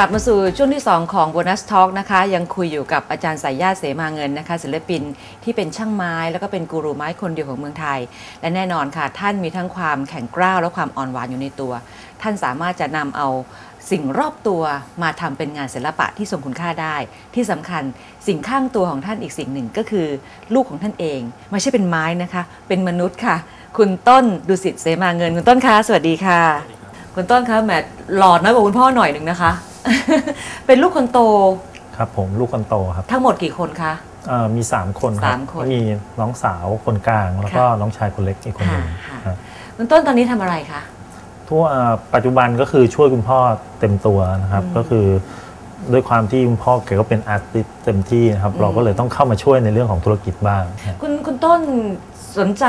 กลับมาสู่ช่วงที่ 2 ของ Bonus Talk นะคะ ยังคุยอยู่กับอาจารย์สายญาติเสมาเงินนะคะ ศิลปินที่เป็นช่างไม้ แล้วก็เป็นกูรูไม้คนเดียวของเมืองไทย และแน่นอนค่ะ ท่านมีทั้งความแข็งกร้าวและความอ่อนหวานอยู่ในตัว ท่านสามารถจะนำเอาสิ่งรอบตัวมาทำเป็นงานศิลปะที่ทรงคุณค่าได้ ที่สำคัญสิ่งข้างตัวของท่านอีกสิ่งหนึ่งก็คือ ลูกของท่านเองไม่ใช่เป็นไม้นะคะ เป็นมนุษย์ค่ะ คุณต้นดุสิตเสมาเงินคุณต้นคะสวัสดีค่ะ คุณต้นคะแหมหลอดน้อยกว่าคุณพ่อหน่อยหนึ่งนะคะ เป็นลูกคนโตครับผมลูกคนโตครับทั้งหมดกี่คนคะ เอ่อมี 3 คนครับสามคนก็มีน้องสาวคนกลาง แล้วก็ค่ะน้องชายคนเล็กอีกคนหนึ่งค่ะครับคุณต้นตอนนี้ทำอะไรคะ ทั่วเอ่อปัจจุบันก็คือช่วยคุณพ่อเต็มตัวนะครับอืมก็คือด้วยความที่คุณพ่อแกก็เป็นอาร์ติสต์เต็มที่นะครับอืมเราก็เลยต้องเข้ามาช่วยในเรื่องของธุรกิจบ้างครับคุณคุณต้นสนใจ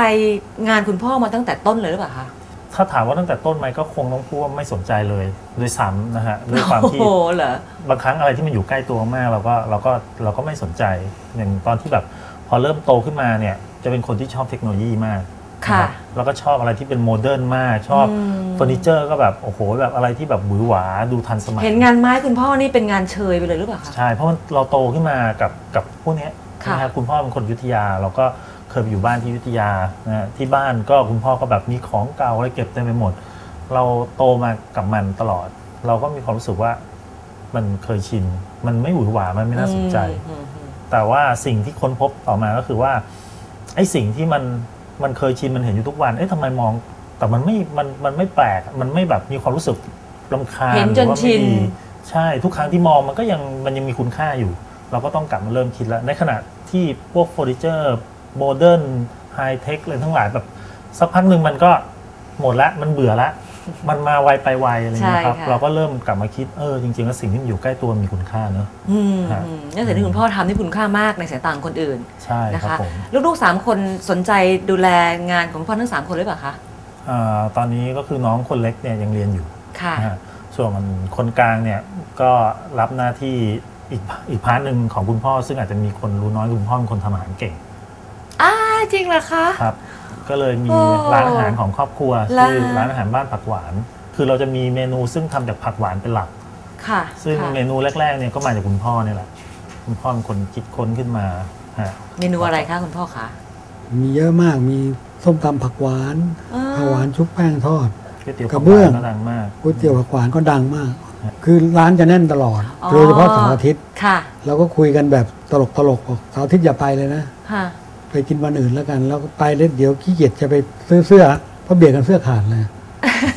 งานคุณพ่อมาตั้งแต่ต้นเลยหรือเปล่าคะ ถ้าถามว่าตั้งแต่ต้นไหมก็คงต้องพูดว่าไม่สนใจเลยด้วยซ้ำนะฮะด้วยความที่โอ้โหเหรอบางครั้งอะไรที่มันอยู่ใกล้ตัวมากเราก็เราก็เราก็ไม่สนใจอย่างตอนที่แบบพอเริ่มโตขึ้นมาเนี่ยจะเป็นคนที่ชอบเทคโนโลยีมากค่ะนะครับแล้วก็ชอบอะไรที่เป็นโมเดิร์นมากชอบอืมเฟอร์นิเจอร์ก็แบบโอ้โหแบบอะไรที่แบบหวือหวาดูทันสมัย เห็นงานไม้คุณพ่อนี่เป็นงานเชยไปเลยหรือเปล่าคะใช่เพราะว่าเราโตขึ้นมากับกับพวกเนี้ยค่ะนะฮะคุณพ่อเป็นคนอยุธยาเราก็ เคยไปอยู่บ้านที่อยุธยานะฮะที่บ้านก็คุณพ่อก็แบบมีของเก่าอะไรเก็บเต็มไปหมด เราโตมากับมันตลอด เราก็มีความรู้สึกว่ามันเคยชิน มันไม่หวือหวามันไม่น่าสนใจอืมอืมแต่ว่าสิ่งที่ค้นพบต่อมาก็คือว่าไอ้สิ่งที่มันมันเคยชินมันเห็นอยู่ทุกวัน เอ๊ะทำไมมอง แต่มันไม่ มัน มันไม่แปลก มันไม่แบบมีความรู้สึกรำคาญเห็นหจรืนว่าชิไม่นดีใช่ ทุกครั้งที่มองมันก็ยัง มันยังมีคุณค่าอยู่ เราก็ต้องกลับมาเริ่มคิดแล้ว ในขณะที่พวกเฟอร์นิเจอร์ โมเดิร์นไฮเทคอะไรทั้งหลายแบบสักพักหนึ่งมันก็หมดละมันเบื่อละ มันมาไวไปไวอะไรอย่างเงี้ยครับใช่ค่ะเราก็เริ่มกลับมาคิดเออจริงๆแล้วสิ่งที่มันอยู่ใกล้ตัวมีคุณค่าเนอะอืมฮะอืมนั่นสิ่งที่คุณพ่อทำที่คุณค่ามากในสายตาของคนอื่นใช่นะครัคะบผมลูกๆสามคนสนใจดูแลงานของคุณพ่อทั้งสามคนหรือเปล่าคะอ่าตอนนี้ก็คือน้องคนเล็กเนี่ยยังเรียนอยู่ค่ะนะฮะส่วนคนกลางเนี่ยก็รับหน้าที่อีกอีกพาร์ทหนึ่งของคุณพ่อ ซึ่งอาจจะมีคนรู้น้อยคุณพ่อเป็นคนทำอาหารเก่งอ้า จริงเหรอคะ ครับ ก็เลยมีโอ้ร้านอาหารของครอบครัวแล้วชื่อร้านอาหารบ้านผักหวาน คือเราจะมีเมนูซึ่งทำจากผักหวานเป็นหลัก ค่ะซึ่งค่ะเมนูแรกๆเนี่ยก็มาจากคุณพ่อเนี่ยแหละคุณพ่อเป็นคนคิดค้นขึ้นมาฮะเมนูอะไรคะคุณพ่อคะ มีเยอะมากมีส้มตำผักหวานอ่า ผักหวานชุบแป้งทอด ก๋วยเตี๋ยวกผัระกหเบื้วาองนก็ดังมาก ก๋วยเตี๋ยวผักหวานก็ดังมากครับคือร้านจะแน่นตลอดอ๋อ โดยเฉพาะเสาร์อาทิตย์ค่ะ เราก็คุยกันแบบตลกตลกๆบอกเสาร์อาทิตย์อย่าไปเลยนะ ค่ะ ไปกินวันอื่นแล้วกันแล้วก็ไปแล้วเดี๋ยวขี้เกียจจะไปซื้อเสื้อเพราะเบียดกันเสื้อขาดเลย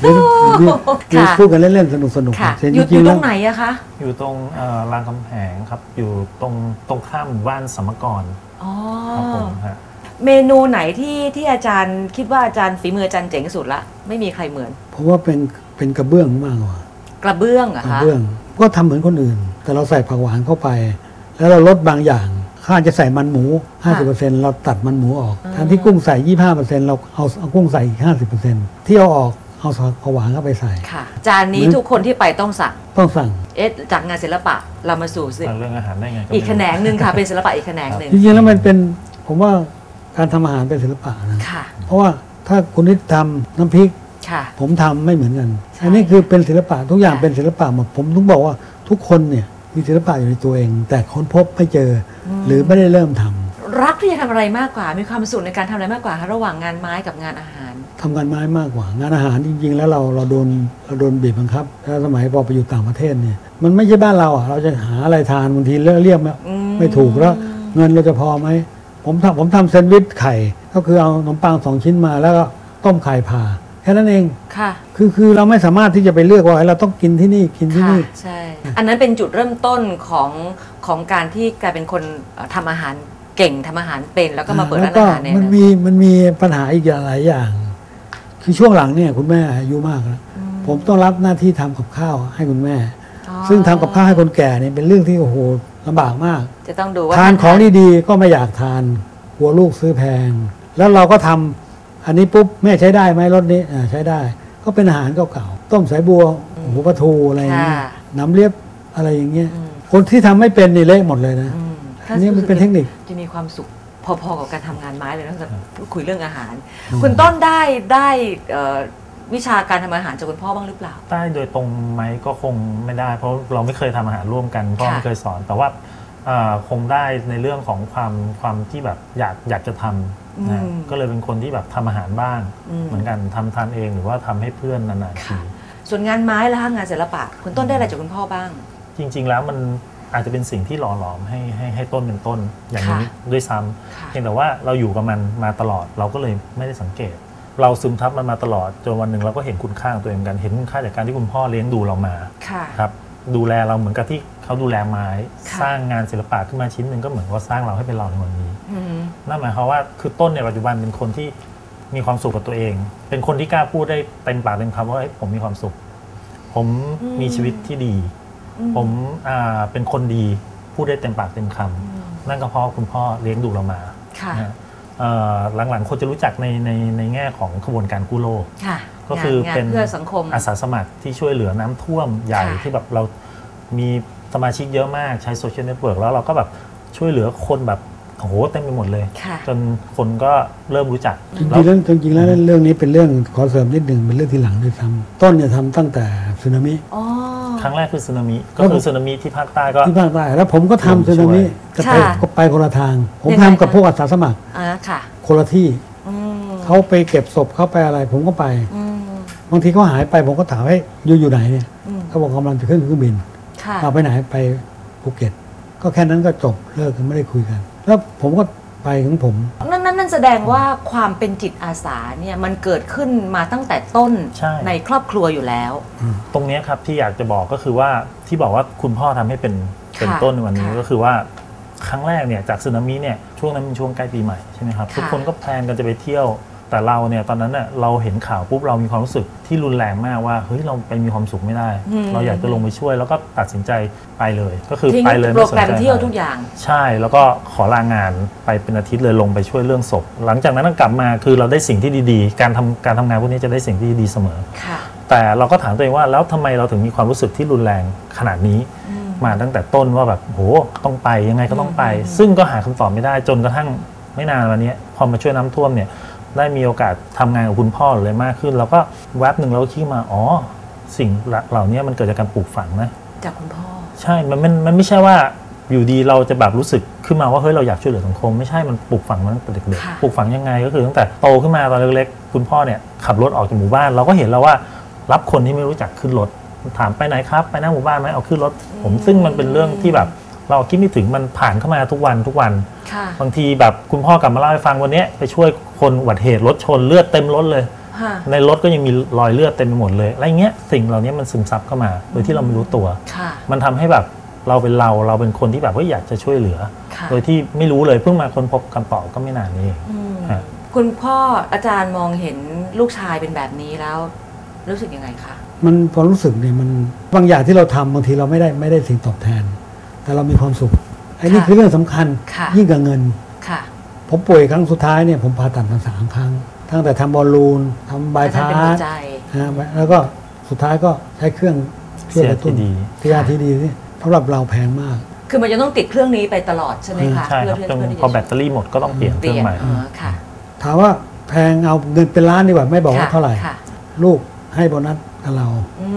หรือหรือหรือค่ะ พูดกันเล่นๆสนุกสนุกๆค่ะแต่อจยู่อริงยู่ๆตแล้รวงไหนอะคะอยู่ตรงเอ่อรามคำแหงครับ อยู่ตรงตรงข้ามหมู่บ้านสมกรอ๋อครับผมฮะเมนูไหนที่ที่อาจารย์คิดว่าอาจารย์ฝีมืออาจารย์เจ๋งที่สุดละไม่มีใครเหมือน เพราะว่าเป็นเป็นกระเบื้องมากกว่ากระเบื้องเหรอะกระคะ เบื้อง ก็ทำเหมือนคนอื่น แต่เราใส่ผักหวานเข้าไป แล้วเราลดบางอย่าง ข้าจะใส่มันหมู 50%เราตัดมันหมูออกแทนที่กุ้งใส่ 25%เราเอาเอากุ้งใส่อีก 50%ที่เอาออกเอาผักหวานเข้าไปใส่ ค่ะ จานนี้เหมือนทุกคนที่ไปต้องสั่ง ต้องสั่ง เอ๊ะจากงานศิลปะเรามาสู่สิเรื่องอาหารได้ไงอีกไม่แขรู้นงหนึ่งค่ะ เป็นศิลปะอีกแขนงหนึ่งจริงๆแล้วมันเป็นผมว่าการทำอาหารเป็นศิลปะนะค่ะ เพราะว่าถ้าคุณนิดทำน้ำพริกค่ะผมทำไม่เหมือนกันใช่อันนี้คือเป็นศิลปะทุกอย่างค่ะเป็นศิลปะหมดผมต้องบอกว่าทุกคนเนี่ย มีศิลปะอยู่ในตัวเอง แต่ค้นพบไม่เจออหรือไม่ได้เริ่มทำรักที่จะทำอะไรมากกว่า มีความสุขในการทำอะไรมากกว่าคะระหว่างงานไม้กับงานอาหาร ทำงานไม้มากกว่า งานอาหารจริง ๆ แล้วเราเราโดนเราโดนบีบบังคับแล้วสมัยพอไปอยู่ต่างประเทศเนี่ยมันไม่ใช่บ้านเราอะเราจะหาอะไรทานบางทีเลือกเรียกไม่อืม ไม่ถูกแล้ว เงินเราจะพอไหมผมทำผมทำแซนด์วิชไข่ ก็คือเอาขนมปังสองชิ้นมาแล้วก็ต้มไข่ผ่า แค่นั้นเอง ค่ะ คือคือเราไม่สามารถที่จะไปเลือกว่าเราต้องกินที่นี่กินที่ค่ะนี่ ใช่ อันนั้นเป็นจุดเริ่มต้นของของการที่กลายเป็นคนเอ่อทำอาหารเก่งทำอาหารเป็นแล้วก็มาเปิดร้านอาหารเนี่ยมันนะมีมันมีปัญหาอีกหลายอย่าง คือช่วงหลังเนี่ยคุณแม่อายุมากแล้วอืมผมต้องรับหน้าที่ทำกับข้าวให้คุณแม่ อ๋อซึ่งทำกับข้าวให้คนแก่เนี่ยเป็นเรื่องที่โอ้โหลำบากมาก จะต้องดูว่าทานของดีๆก็ไม่อยากทานกลัวลูกซื้อแพง แล้วเราก็ทำ อันนี้ปุ๊บแม่ใช้ได้ไหมรสนี้อ่าใช้ได้ ก็เป็นอาหารเก่าๆต้มสายบัวหมูปลาทูอะไรอย่างเงี้ยค่ะ น้ำเลียบอะไรอย่างเงี้ยอืมคนที่ทำไม่เป็นนี่เละหมดเลยนะ อืมอันนี้มันเป็นเทคนิค จะมีความสุขพอๆกับการทำงานไม้เลยนะพูดคุยเรื่องอาหาร คุณต้นได้ได้เอ่อวิชาการทำอาหารจากคุณพ่อบ้างหรือเปล่าได้โดยตรงไหมก็คงไม่ได้ เพราะเราไม่เคยทำอาหารร่วมกันพ่อค่ะ ไม่เคยสอน แต่ว่าเอ่อ คงได้ในเรื่องของความความที่แบบอยากอยากจะทำนะก็เลยเป็นคนที่แบบทำอาหารบ้าง เหมือนกันทำทานเองหรือว่าทำให้เพื่อนนานๆทีค่ะส่วนงานไม้และงานศิลปะ คุณต้นได้อะไรจากคุณพ่อบ้าง จริง ๆ แล้วมันอาจจะเป็นสิ่งที่หล่อหลอมให้ให้ให้ต้นเป็นต้นอย่างนี้ค่ะด้วยซ้ำค่ะเพียงแต่ว่าเราอยู่กับมันมาตลอดเราก็เลยไม่ได้สังเกต เราซึมซับมันมาตลอดจนวันหนึ่งเราก็เห็นคุณค่าของตัวเองเหมือนกันเห็นคุณค่าจากการที่คุณพ่อเลี้ยงดูเรามาค่ะครับดูแลเราเหมือนกับที่ เขาดูแลไม้ ค่ะสร้างงานศิลปะขึ้นมาชิ้นหนึ่งก็เหมือนว่าสร้างเราให้เป็นเราในวันนี้อืมนั่นหมายความว่าคือต้นในปัจจุบันเป็นคนที่มีความสุขกับตัวเอง เป็นคนที่กล้าพูดได้เต็มปากเต็มคำว่าเฮ้ยผมมีความสุข ผมมีชีวิตที่ดี ผมอ่าเป็นคนดีพูดได้เต็มปากเต็มคำนั่นก็เพราะคุณพ่อเลี้ยงดูเรามาค่ะ นะฮะเอ่อหลังๆคนจะรู้จักในในในแง่ของขบวนการกู้โลก ค่ะก็คืองานเป็น เพื่อสังคม อาสาสมัครที่ช่วยเหลือน้ำท่วมใหญ่ค่ะ ที่แบบเรามี สมาชิกเยอะมากใช้โซเชียลเน็ตเวิร์กแล้วเราก็แบบช่วยเหลือคนแบบโอ้โหเต็มไปหมดเลย ค่ะ จนคนก็เริ่มรู้จักจริงแล้วๆแล้วจริงๆแล้วเรื่องนี้เป็นเรื่องขอเสริมนิดหนึ่งเป็นเรื่องที่หลังด้วยซ้ำต้นเนี่ยทำตั้งแต่สึนามิ อ๋อ ครั้งแรกคือสึนามิก็แล้วคือสึนามิที่ภาคใต้ก็ ที่ภาคใต้แล้วผมก็ทำสึนามิจะไปค่ะก็ไปคนละทาง ผมยังไงทำกับคะ พวกอาสาสมัครอ่าค่ะ คนละที่อืมเขาไปเก็บศพเขาไปอะไร ผมก็ไปอืม บางทีเขาหายไปผมก็ถามให้อยู่อยู่ไหนเนี่ยอืม เขาบอกกำลังจะขึ้นเครื่องบินค่ะ เอาไปไหนไปภูเก็ต ก็แค่นั้นก็จบเลิกกันไม่ได้คุยกัน แล้วผมก็ไปของผม นั่นนั่นนั่นแสดงว่าความเป็นจิตอาสาเนี่ยมันเกิดขึ้นมาตั้งแต่ต้นใช่ครอบครัวอยู่แล้ว ตรงเนี้ยครับที่อยากจะบอกก็คือว่าที่บอกว่าคุณพ่อทำให้เป็นเป็นค่ะต้นในวันนี้ค่ะก็คือว่าครั้งแรกเนี่ยจากสึนามิเนี่ยช่วงนั้นเป็นช่วงใกล้ปีใหม่ใช่ไหมครับค่ะทุกคนก็แพลนกันจะไปเที่ยว แต่เราเนี่ยตอนนั้นเน่ยเราเห็นข่าวปุ๊บเรามีความรู้สึกที่รุนแรงมากว่าเฮ้ยเราไปมีความสุขไม่ได้เราอยากจะลงไปช่วย แล้วก็ตัดสินใจไปเลย ก็คือทิ้งไปเลยโปรไม่สนแกรมใจเที่ยวอะไรทุกอย่าง ใช่แล้วก็ขอลางานไปเป็นอาทิตย์เลยลงไปช่วยเรื่องศพหลังจากนั้นกลับมาคือเราได้สิ่งที่ดีๆ การทำการทำงานพวกนี้จะได้สิ่งที่ดีเสมอ ค่ะ แต่เราก็ถามตัวเองว่าแล้วทำไมเราถึงมีความรู้สึกที่รุนแรงขนาดนี้อืมมาตั้งแต่ต้นว่าแบบโหต้องไปยังไงก็ต้องไปอืมซึ่งก็หาคำตอบไม่ได้จนกระทั่งไม่นานวันนี้พอมาช่วยน้ำท่วมเนี่ย ได้มีโอกาสทำงานกับคุณพ่อเลยมากขึ้น แล้วก็แวบหนึ่งเราก็คิดมาอ๋อ สิ่งเหล่านี้มันเกิดจากการปลูกฝังนะ จากคุณพ่อ ใช่มันมันมันไม่ใช่ว่าอยู่ดีเราจะแบบรู้สึกขึ้นมาว่าเฮ้ยเราอยากช่วยเหลือสังคมไม่ใช่มันปลูกฝังมาตั้งแต่เด็กค่ะๆปลูกฝังยังไงก็คือตั้งแต่โตขึ้นมาตอนเล็กๆคุณพ่อเนี่ยขับรถออกจากหมู่บ้าน เราก็เห็นแล้วว่ารับคนที่ไม่รู้จักขึ้นรถถามไปไหนครับไปหน้าหมู่บ้านไหมเอาขึ้นรถ ผมซึ่งมันเป็นเรื่องที่แบบ เราคิดไม่ถึงมันผ่านเข้ามาทุกวันทุกวัน ค่ะบางทีแบบคุณพ่อกลับมาเล่าให้ฟังวันเนี้ยไปช่วยคนอุบัติเหตุรถชนเลือดเต็มรถเลย ค่ะในรถก็ยังมีรอยเลือดเต็มไปหมดเลยอะไรเงี้ยสิ่งเหล่านี้มันซึมซับเข้ามา โดยที่เราไม่รู้ตัว ค่ะ มันทำให้แบบเราเป็นเราเราเป็นคนที่แบบว่าอยากจะช่วยเหลือ ค่ะ โดยที่ไม่รู้เลยเพิ่งมาค้นพบคำตอบก็ไม่นานนี้เองอืมฮะ คุณพ่ออาจารย์มองเห็นลูกชายเป็นแบบนี้แล้ว รู้สึกยังไงคะ มันความรู้สึกเนี่ยมันบางอย่างที่เราทำบางทีเราไม่ได้ไม่ได้สิ่งตอบแทน แต่เรามีความสุขไอ้นี่ค่ะคือเรื่องสำคัญค่ะยิ่งกับเงินค่ะผมป่วยครั้งสุดท้ายเนี่ยผมผ่าตัดมาสามครั้ง ตั้งแต่ทำบอลลูนทำบายอาจารพาย์เป็นหัสวใจนะแล้วก็สุดท้ายก็ใช้เครื่องช่วยกระตุ้น CRTD ที่อาทีดีนี่สำหรับเราแพงมากคือมันจะต้องติดเครื่องนี้ไปตลอดใช่ไหมคะใช่ครับเพื่อจนเพื่อที่พอจะแบตเตอรี่หมดก็ต้องเปลี่ยนเคเปรื่อลี่งยนใหม่อ๋อค่ะถามว่าแพงเอาเงินเป็นล้านดีกว่าไม่บอกว่าค่ะเท่าไหร่ค่ะลูกให้โบนัสกับเราอื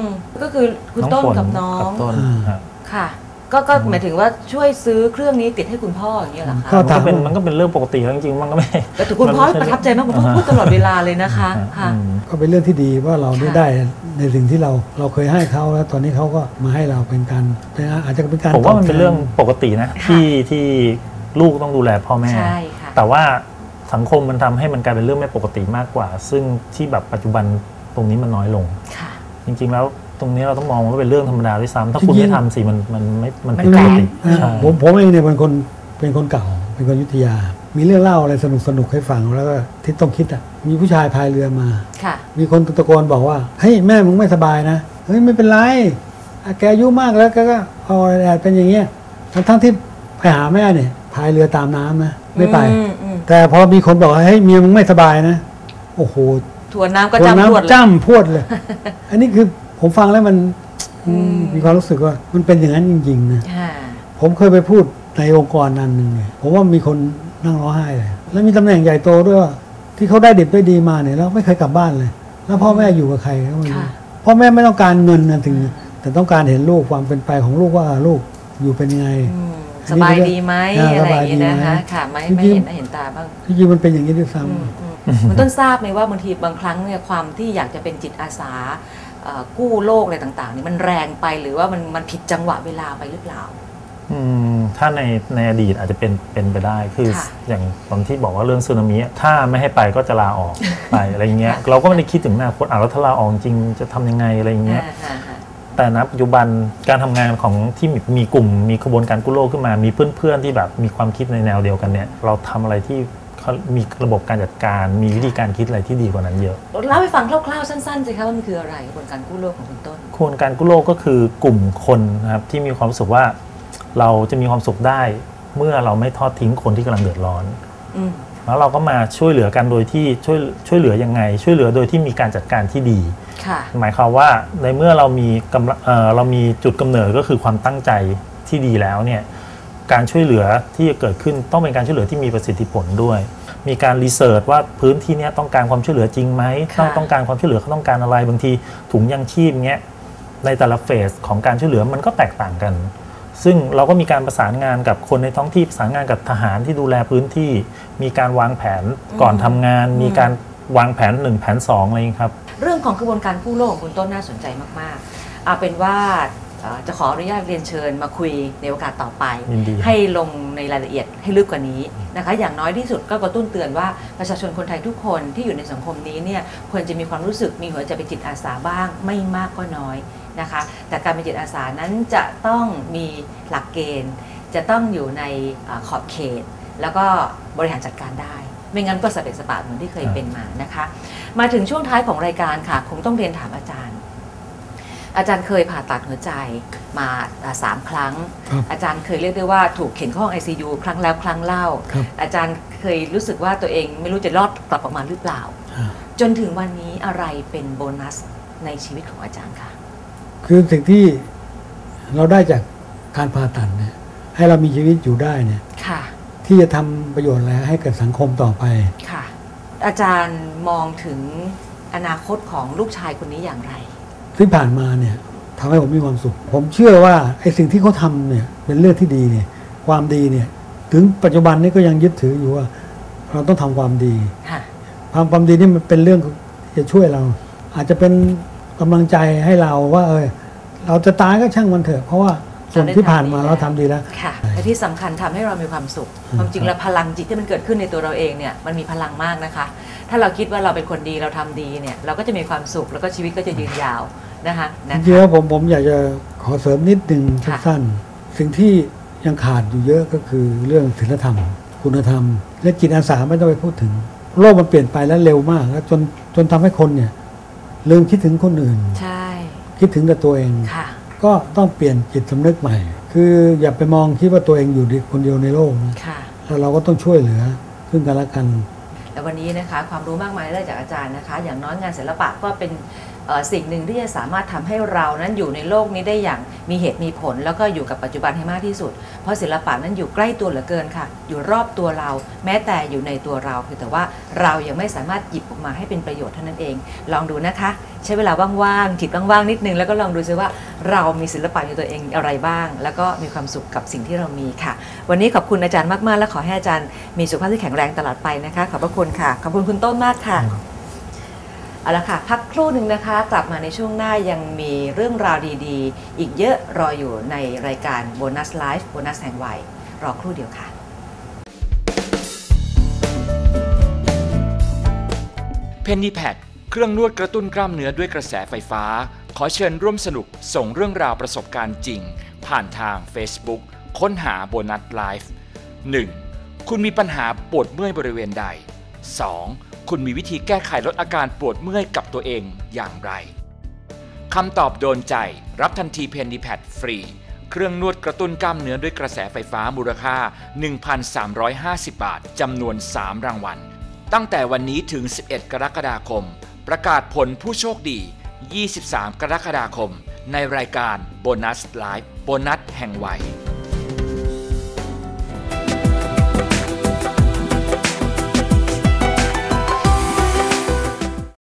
มก็คือคุณต้นฝกับน้องกับต้นอ่าฮะค่ะ ก็ก็หมายถึงว่าช่วยซื้อเครื่องนี้ติดให้คุณพ่ออย่างเงี้ยเหรอก็คะมันก็เป็นมันก็เป็นเรื่องปกติแล้วจริงๆมันก็ไม่แต่ถึงคุณพ่อมันไม่ใช่ประทับใจมากคุณพ่อพูดตลอดเวลาเลยนะคะค่ะอืมก็เป็นเรื่องที่ดีว่าเราได้ค่ะได้ในสิ่งที่เราเราเคยให้เขาแล้วตอนนี้เขาก็มาให้เราเป็นการเป็นอาจจะเป็นการผมว่ามันตบแทเป็นเรื่องปกตินะค่ะที่ที่ลูกต้องดูแลพ่อแม่ใช่ค่ะแต่ว่าสังคมมันทำให้มันกลายเป็นเรื่องไม่ปกติมากกว่า ซึ่งที่แบบปัจจุบันตรงนี้มันน้อยลงค่ะจริงๆแล้ว ตรงนี้เราต้องมองว่าเป็นเรื่องธรรมดาด้วยซ้ำถ้าจริงๆคุณไม่ทำสิมันมันไม่มันมันผิดปกติแปลกใช่ผมผมเองเนี่ยเป็นคนเป็นคนเก่า เป็นคนอยุทธยา มีเรื่องเล่าอะไรสนุกสนุกให้ฟังแล้วก็ที่ต้องคิดอะมีผู้ชายพายเรือมาค่ะมีคนตะโกนบอกว่าเฮ้ยแม่มึงไม่สบายนะเฮ้ยไม่เป็นไรอะแกอายุมากแล้วแกก็พอแดดเป็นอย่างเงี้ยทั้งทั้งที่ไปหาแม่เนี่ยพายเรือตามน้ำนะไม่ไปอืมอืมแต่พอมีคนบอกว่าเฮ้ยเมียมึงไม่สบายนะ โอ้โหทวนน้ำก็คนจำรวดเลยน้ำจ้ำพรวดเลย อันนี้คือ ผมฟังแล้วมันอืมอืมมีความรู้สึกว่า มันเป็นอย่างนั้นจริงๆนะค่ะผมเคยไปพูดในองค์กรนั้นหนึ่งเนี่ยผมว่ามีคนนั่งร้องไห้เลยแล้วมีตำแหน่งใหญ่โตด้วยว่าที่เขาได้ดิบได้ดีมาเนี่ยแล้วไม่เคยกลับบ้านเลย แล้วพ่อแม่อยู่กับใครก็ไม่รู้ค่ะพ่อแม่ไม่ต้องการเงินนะถึง แต่ต้องการเห็นลูกความเป็นไปของลูกว่าลูกอยู่เป็นยังไงอืมอัสนนี้บายดีไหมอ่าอะไรอย่างนี้สบายดีนะคะไหมค่ะไม่จริงๆไม่เห็นเห็นตาบ้างที่จริงมันเป็นอย่างนี้ด้วยซ้อืมอืมมันต้นทราบไหมว่าบางทีบางครั้งเนี่ยความที่อยากจะเป็นจิตอาสาเอ่อ กู้โลกอะไรต่างๆนี่มันแรงไปหรือว่ามันมันผิดจังหวะเวลาไปหรือเปล่าอืมถ้าในในอดีตอาจจะเป็นเป็นไปได้คือค่ะอย่างตอนที่บอกว่าเรื่องสึนามิอะถ้าไม่ให้ไปก็จะลาออกไปอะไรเงี้ยเราก็ไม่ได้คิดถึงอนาคตอะแล้วถ้าลาออกจริงจะทำยังไงอะไรเงี้ยอ่าฮะฮะแต่ณปัจจุบันการทำงานของที่มีมีกลุ่มมีขบวนการกู้โลกขึ้นมา มีเพื่อนๆที่แบบมีความคิดในแนวเดียวกันเนี่ย เราทำอะไรที่ เขามีระบบการจัดการ มีวิธีการคิดอะไรที่ดีกว่านั้นเยอะ เล่าให้ฟังคร่าวๆสั้นๆสิคะว่ามันคืออะไรกระบวนการกู้โลกของคุณต้นขบวนการกู้โลกก็คือกลุ่มคนนะครับที่มีความรู้สึกว่าเราจะมีความสุขได้ เมื่อเราไม่ทอดทิ้งคนที่กำลังเดือดร้อน อืม แล้วเราก็มาช่วยเหลือกันโดยที่ช่วยช่วยเหลือยังไง ช่วยเหลือโดยที่มีการจัดการที่ดี ค่ะ หมายความว่าในเมื่อเรามีกำลังเอ่อเรามีจุดกำเนิดก็คือความตั้งใจที่ดีแล้วเนี่ย การช่วยเหลือที่จะเกิดขึ้นต้องเป็นการช่วยเหลือที่มีประสิทธิผลด้วย มีการรีเสิร์ชว่าพื้นที่เนี้ยต้องการความช่วยเหลือจริงไหมค่ะต้องต้องการความช่วยเหลือเขาต้องการอะไรบางทีถุงยังชีพเงี้ยในแต่ละเฟสของการช่วยเหลือมันก็แตกต่างกัน ซึ่งเราก็มีการประสานงานกับคนในท้องที่ประสานงานกับทหารที่ดูแลพื้นที่ มีการวางแผนก่อนทำงาน มีการวางแผนหนึ่งแผนสองอะไรอย่างนี้ครับ เรื่องของกระบวนการกู้โลกของคุณต้นน่าสนใจมากๆเอาเป็นว่าเอ่อ จะขออนุญาตเรียนเชิญมาคุยในโอกาสต่อไปยินดีให้ลงในรายละเอียดให้ลึกกว่านี้นะคะ อย่างน้อยที่สุดก็กระตุ้นเตือนว่าประชาชนคนไทยทุกคนที่อยู่ในสังคมนี้เนี่ยควรจะมีความรู้สึกมีหัวใจเป็นจิตอาสาบ้าง ไม่มากก็น้อยนะคะ แต่การเป็นจิตอาสานั้นจะต้องมีหลักเกณฑ์ จะต้องอยู่ในเออขอบเขต แล้วก็บริหารจัดการได้ไม่งั้นก็สเปะสปะเหมือนที่เคยครับเป็นมานะคะ มาถึงช่วงท้ายของรายการค่ะ คงต้องเรียนถามอาจารย์ อาจารย์เคยผ่าตัดหัวใจมาอ่าสามครั้งครับอาจารย์เคยเรียกได้ว่าถูกเข็นเข้าห้อง ICU ครั้งแล้วครั้งเล่าครับอาจารย์เคยรู้สึกว่าตัวเองไม่รู้จะรอดกลับออกมาหรือเปล่าอ่า จนถึงวันนี้อะไรเป็นโบนัสในชีวิตของอาจารย์คะคือสิ่งที่เราได้จากการผ่าตัดเนี่ยให้เรามีชีวิตอยู่ได้เนี่ยค่ะที่จะทำประโยชน์อะไรให้กับสังคมต่อไปค่ะ อาจารย์มองถึงอนาคตของลูกชายคนนี้อย่างไร ที่ผ่านมาเนี่ยทำให้ผมมีความสุข ผมเชื่อว่าไอ้สิ่งที่เขาทำเนี่ยเป็นเรื่องที่ดีเนี่ยความดีเนี่ยถึงปัจจุบันนี้ก็ยังยึดถืออยู่ว่า เราต้องทำความดีค่ะความความดีนี่มันเป็นเรื่องที่จะช่วยเรา อาจจะเป็นกำลังใจให้เราว่า เออเราจะตายก็ช่างมันเถอะ เพราะว่าส่วนที่ผ่านมาเราทำดีแล้วค่ะและที่สำคัญทำให้เรามีความสุข ความจริงแล้วพลังจิตที่มันเกิดขึ้นในตัวเราเองเนี่ยมันมีพลังมากนะคะ ถ้าเราคิดว่าเราเป็นคนดีเราทำดีเนี่ยเราก็จะมีความสุขแล้วก็ชีวิตก็จะยืนยาว นะคะจนะริงๆคะแล้วผมผมอยากจะขอเสริมนิดนึงค่ะสั้นๆสิ่งที่ยังขาดอยู่เยอะก็คือเรื่องศีลธรรม คุณธรรม และจิตอาสาไม่ต้องไปพูดถึง โลกมันเปลี่ยนไปแล้วเร็วมาก แล้วจนจนทำให้คนเนี่ย ลืมคิดถึงคนอื่น ใช่ คิดถึงแต่ตัวเองค่ะก็ต้องเปลี่ยนจิตสำนึกใหม่ คืออย่าไปมองคิดว่าตัวเองอยู่คนเดียวในโลกนะค่ะแล้วเราก็ต้องช่วยเหลือซึ่งกันและกันและวันนี้นะคะ ความรู้มากมายได้จากอาจารย์นะคะ อย่างน้อยงานศิลปะก็เป็นเอ่อ สิ่งหนึ่งที่จะสามารถทำให้เรานั้นอยู่ในโลกนี้ได้อย่างมีเหตุมีผล แล้วก็อยู่กับปัจจุบันให้มากที่สุด เพราะศิลปะนั้นอยู่ใกล้ตัวเหลือเกินค่ะ อยู่รอบตัวเรา แม้แต่อยู่ในตัวเราคือแต่ว่าเรายังไม่สามารถหยิบออกมาให้เป็นประโยชน์เท่านั้นเอง ลองดูนะคะ ใช้เวลาว่างๆจิตว่างๆนิดนึงแล้วก็ลองดูซิว่าเรามีศิลปะในตัวเองอะไรบ้าง แล้วก็มีความสุขกับสิ่งที่เรามีค่ะ วันนี้ขอบคุณอาจารย์มากๆ และขอให้อาจารย์มีสุขภาพที่แข็งแรงตลอดไปนะคะ ขอบพระคุณค่ะขอบคุณคุณต้นมากค่ะ เอาละค่ะ พักครู่หนึ่งนะคะ กลับมาในช่วงหน้ายังมีเรื่องราวดีๆ อีกเยอะรออยู่ในรายการโบนัสไลฟ์โบนัสแห่งวัยรอครู่เดียวค่ะเพนนีแพดเครื่องนวดกระตุ้นกล้ามเนื้อด้วยกระแสไฟฟ้า ขอเชิญร่วมสนุกส่งเรื่องราวประสบการณ์จริง ผ่านทาง Facebook ค้นหาโบนัสไลฟ์ 1. คุณมีปัญหาปวดเมื่อยบริเวณใด 2. คุณมีวิธีแก้ไขลดอาการปวดเมื่อยกับตัวเองอย่างไรคำตอบโดนใจ รับทันทีเพนนีแพดฟรี เครื่องนวดกระตุ้นกล้ามเนื้อด้วยกระแสไฟฟ้ามูลค่า 1,350 บาทจำนวน 3 รางวัล ตั้งแต่วันนี้ถึง 11 กรกฎาคม ประกาศผลผู้โชคดี 23 กรกฎาคม ในรายการโบนัสไลฟ์โบนัสแห่งวัย